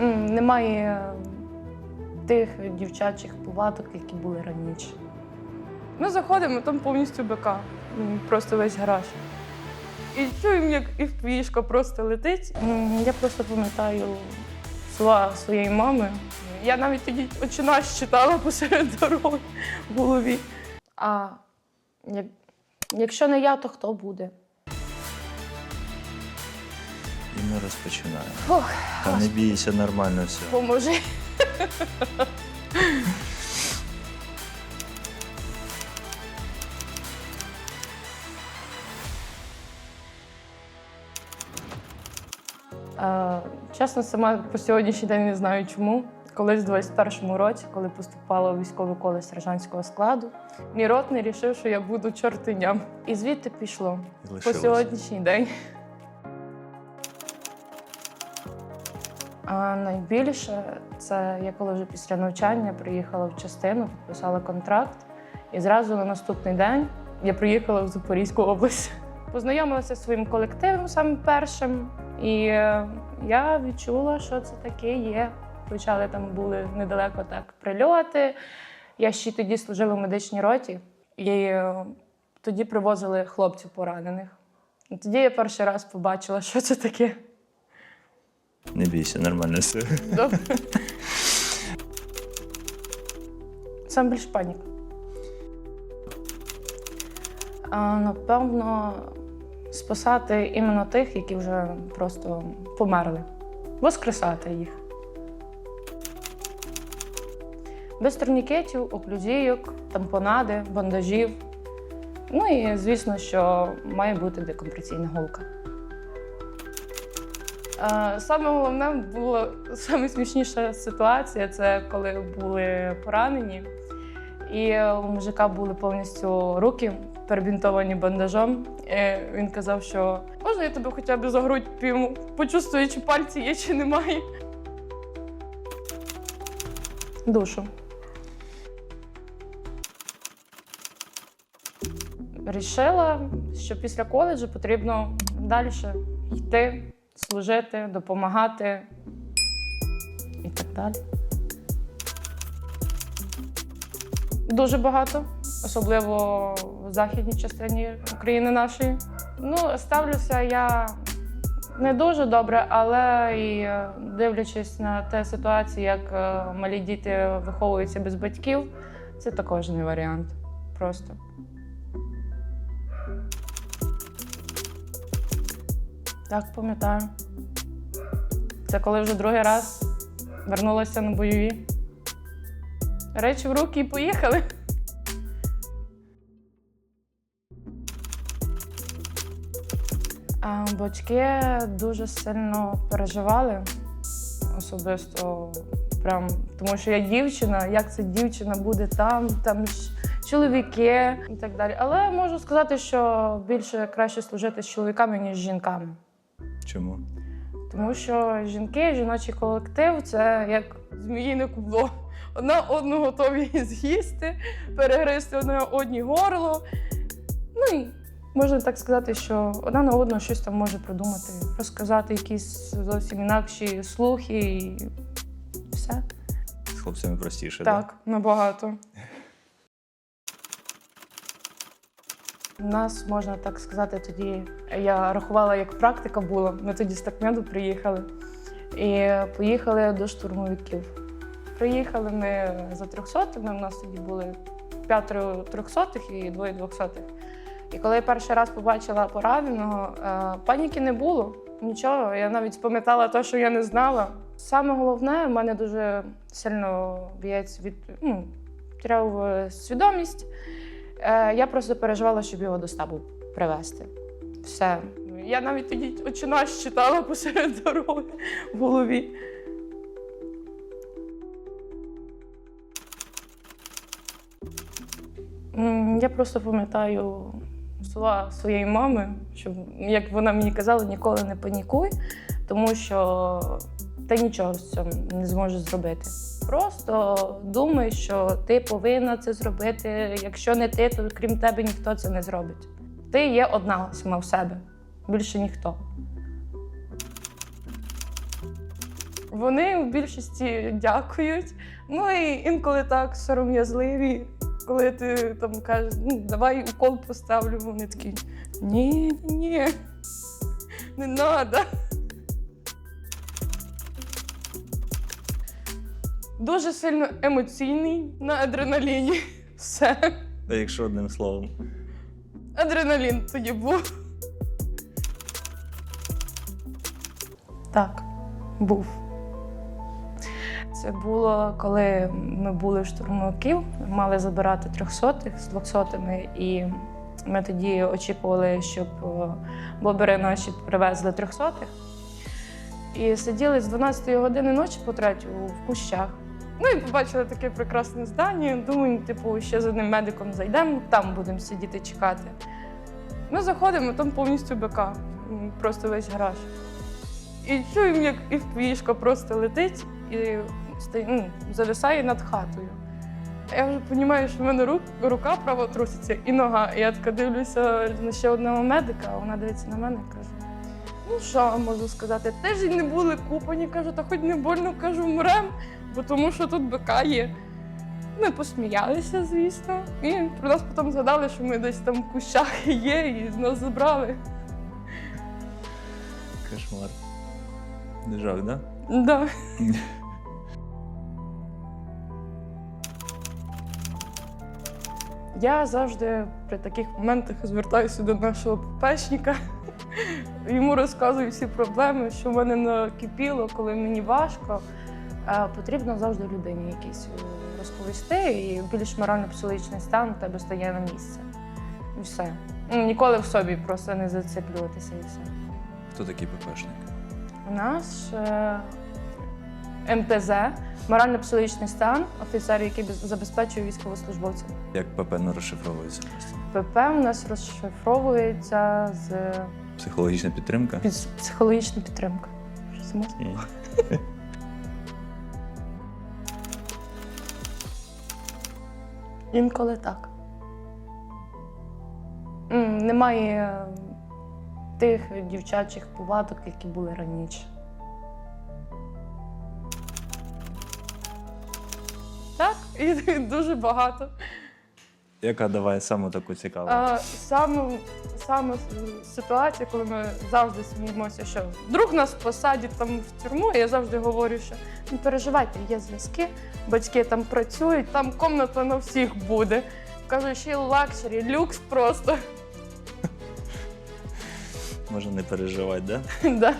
М, Немає тих дівчачих повадок, які були раніше. Ми заходимо, там повністю БК, М, просто весь гараж. І чуємо, як вішка просто летить. М, Я просто пам'ятаю слова своєї мами. Я навіть тоді «Отче наш» читала посеред дороги в голові. А як, якщо не я, то хто буде? Розпочинаємо. Ох, Та не бійся, нормально все. поможи. Е, Чесно, сама по сьогоднішній день не знаю чому. Колись в 21-му році, коли поступала у військовий коледж сержантського складу, мій ротний рішив, що я буду чортиням. І звідти пішло І по сьогоднішній день. А найбільше це я коли вже після навчання приїхала в частину, підписала контракт, і зразу на наступний день я приїхала в Запорізьку область. Познайомилася зі своїм колективом самим першим, і е, я відчула, що це таке є. Почали там були недалеко так прильоти. Я ще тоді служила в медичній роті, і е, тоді привозили хлопців поранених. І тоді я перший раз побачила, що це таке. Не бійся, нормально все. Добре. Сам більш паніка. А, напевно, спасати іменно тих, які вже просто померли. Воскресати їх. Без турнікетів, оклюзійок, тампонади, бандажів. Ну і, звісно, що має бути декомпресійна голка. Саме головне була саме смішніша ситуація це коли були поранені, і у мужика були повністю руки перебінтовані бандажом. І він казав, що можна я тебе хоча б за грудь пійму, почувствую, чи пальці є, чи немає. Душу. Рішила, що після коледжу потрібно далі йти, служити, допомагати і так далі. Дуже багато, особливо в західній частині України нашої. Ну, ставлюся я не дуже добре, але і е, дивлячись на те ситуацію, як е, малі діти виховуються без батьків, це також не варіант. Просто. Так, пам'ятаю. Це коли вже другий раз вернулася на бойові. Речі в руки і поїхали. А Батьки дуже сильно переживали особисто, прям, тому що я дівчина, як ця дівчина буде там, там чоловіки і так далі. Але можу сказати, що більше краще служити з чоловіками, ніж з жінками. Чому? Тому що жінки, жіночий колектив це як зміїне кубло. Одна одну готові з'їсти, перегризти одне одні горло. Ну і можна так сказати, що одна на одну щось там може придумати, розказати якісь зовсім інакші слухи і все. З хлопцями простіше, Так, набагато. У нас, можна так сказати, тоді я рахувала, як практика була. Ми тоді з Такмеду приїхали і поїхали до штурмовиків. Приїхали ми за трьохсотими, у нас тоді були п'ятеро трьохсотих і двоє двохсотих. І коли я перший раз побачила пораненого, е, паніки не було. Нічого, я навіть спам'ятала те, що я не знала. Саме головне, в мене дуже сильно б'ється від ну, втряв е, свідомість. Е, я просто переживала, щоб його до стабу привезти. Все. Я навіть тоді «Отче наш» читала посеред дороги в голові. Я просто пам'ятаю слова своєї мами, що як вона мені казала, ніколи не панікуй, тому що ти нічого з цим не зможеш зробити. Просто думай, що ти повинна це зробити. Якщо не ти, то крім тебе ніхто це не зробить. Ти є одна сама в себе, більше ніхто. Вони в більшості дякують. Ну і інколи так сором'язливі, коли ти там кажеш, ну давай укол поставлю, вони такі ні, ні, не треба. Дуже сильно емоційний на адреналіні. Все. А якщо одним словом. Адреналін тоді був. Так, був. Це було, коли ми були в штурмовиків, мали забирати трьохсотих з двохсотими, і ми тоді очікували, щоб е, бобери наші привезли трьохсотих. І сиділи з 12-ї години ночі по третю в кущах. Ну і побачили таке прекрасне здання. Думаю, типу, ще з одним медиком зайдемо, там будемо сидіти чекати. Ми заходимо, там повністю БК, просто весь гараж. І чуємо, як і просто летить і ну, зависає над хатою. Я вже розумію, що в мене рук, рука права труситься і нога. І я така дивлюся на ще одного медика, а вона дивиться на мене і каже: ну що можу сказати? Теж і не були купані, кажу, та хоч не больно кажу, мрем, бо тому що тут БК є. Ми посміялися, звісно, і про нас потім згадали, що ми десь там в кущах є, і нас забрали. Кошмар. Не жах, да? Да. Я завжди при таких моментах звертаюся до нашого ППшника. Йому розказую всі проблеми, що в мене накипіло, коли мені важко. Потрібно завжди людині якісь е, розповісти, і більш морально-психологічний стан у тебе стає на місце. І все. Ну, Ніколи в собі просто не зациклюватися і все. Хто такий ППшник? У нас е, МПЗ, морально-психологічний стан, офіцер, який без- забезпечує військовослужбовців. Як ПП не розшифровується? ПП у нас розшифровується з Психологічна підтримка? під психологічна підтримка. Що це можна? Інколи так. Немає е, тих дівчачих повадок, які були раніше. Так, і дуже багато. Яка давай саму таку цікаву? А, саме, саме ситуація, коли ми завжди сміємося, що вдруг нас посадять там в тюрму, і я завжди говорю, що не переживайте, є зв'язки, батьки там працюють, там комната на всіх буде. Кажу, ще й лакшері, люкс просто. Може не переживати, да? да.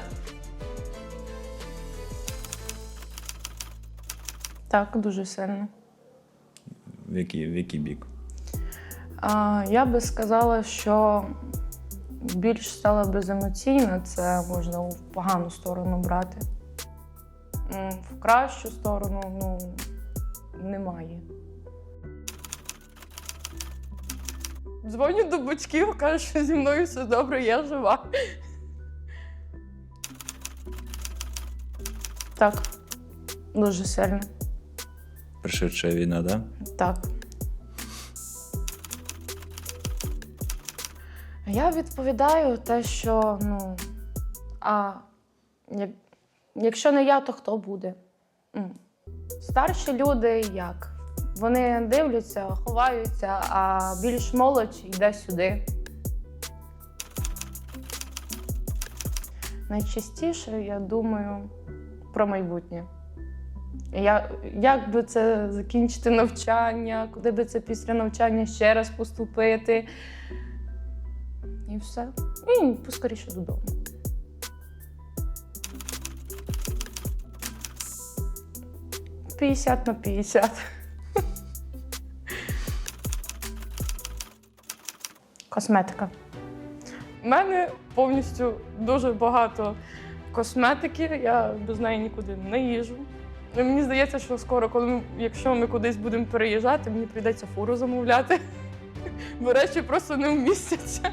Так, дуже сильно. В який, в який бік? Я би сказала, що більш стала беземоційна, це можна в погану сторону брати. В кращу сторону ну, немає. Дзвоню до батьків, кажу, що зі мною все добре, я жива. Так, дуже сильно. Пришедша війна, да? Так. Я відповідаю те, що ну, а як, якщо не я, то хто буде? Старші люди як? Вони дивляться, ховаються, а більш молодь йде сюди. Найчастіше я думаю про майбутнє. Я, як би це закінчити навчання, куди би це після навчання ще раз поступити. І все. І поскоріше додому. П'ятдесят на 50. Косметика. У мене повністю дуже багато косметики. Я без неї нікуди не їжу. Ну, Мені здається, що скоро, коли ми, якщо ми кудись будемо переїжджати, мені прийдеться фуру замовляти. Бо речі просто не вмістяться.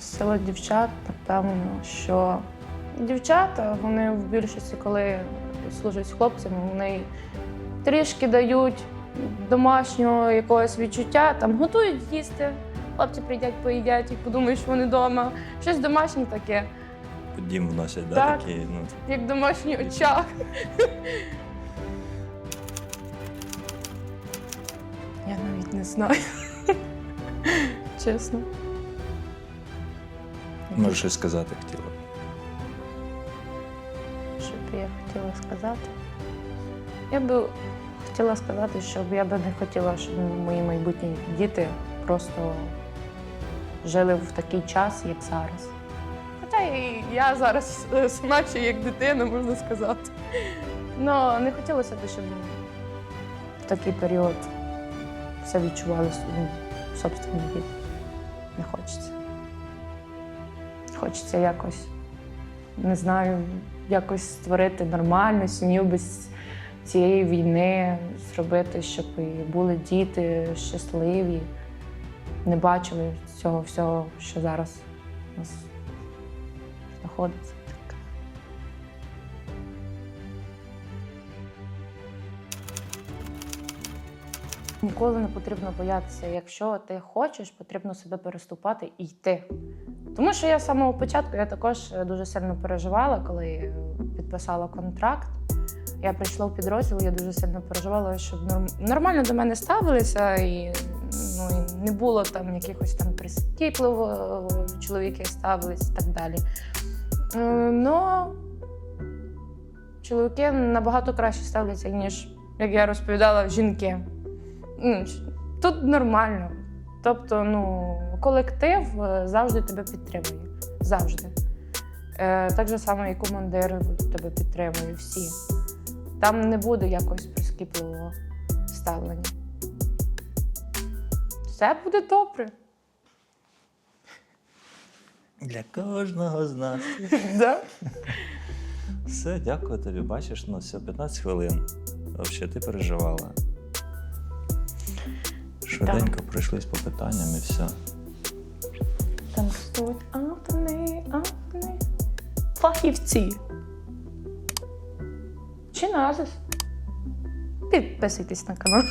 Сила дівчат, напевно, що дівчата, вони в більшості, коли служать з хлопцями, вони трішки дають домашнього якогось відчуття, там готують їсти, хлопці прийдять, поїдять і подумають, що вони вдома. Щось домашнє таке, дім вносять, да, Так. такі, ну, як домашній очаг. Я навіть не знаю. Чесно. Може щось сказати хотіла. Що б я хотіла сказати? Я би хотіла сказати, щоб я би не хотіла, щоб мої майбутні діти просто жили в такий час, як зараз. Хоча і я зараз е, сама ще як дитина, можна сказати. Ну, не хотілося б, щоб в такий період все відчували ну, собственні діти. Не хочеться. Хочеться якось не знаю, якось створити нормальну сім'ю без цієї війни, зробити, щоб і були діти щасливі, не бачили цього всього, що зараз у нас знаходиться. Ніколи не потрібно боятися. Якщо ти хочеш, потрібно себе переступати і йти. Тому що я з самого початку я також е, дуже сильно переживала, коли е, підписала контракт. Я прийшла в підрозділ, я дуже сильно переживала, щоб нормально до мене ставилися, і ну, і не було там якихось там прискіпливо е, чоловіки ставились і так далі. Ну, чоловіки набагато краще ставляться, ніж, як я розповідала, жінки. Ну, Тут нормально. Тобто, ну, колектив е, завжди тебе підтримує. Завжди. Е, так же само і командир тебе підтримує, всі. Там не буде якогось прискіпливого ставлення. Все буде добре. Для кожного з нас. Да? Все, дякую тобі. Бачиш, ну все, 15 хвилин. Взагалі, ти переживала. Швиденько пройшлись по питанням і все. Там стоять автони, автони. Фахівці. Чи назис? Підписуйтесь на канал.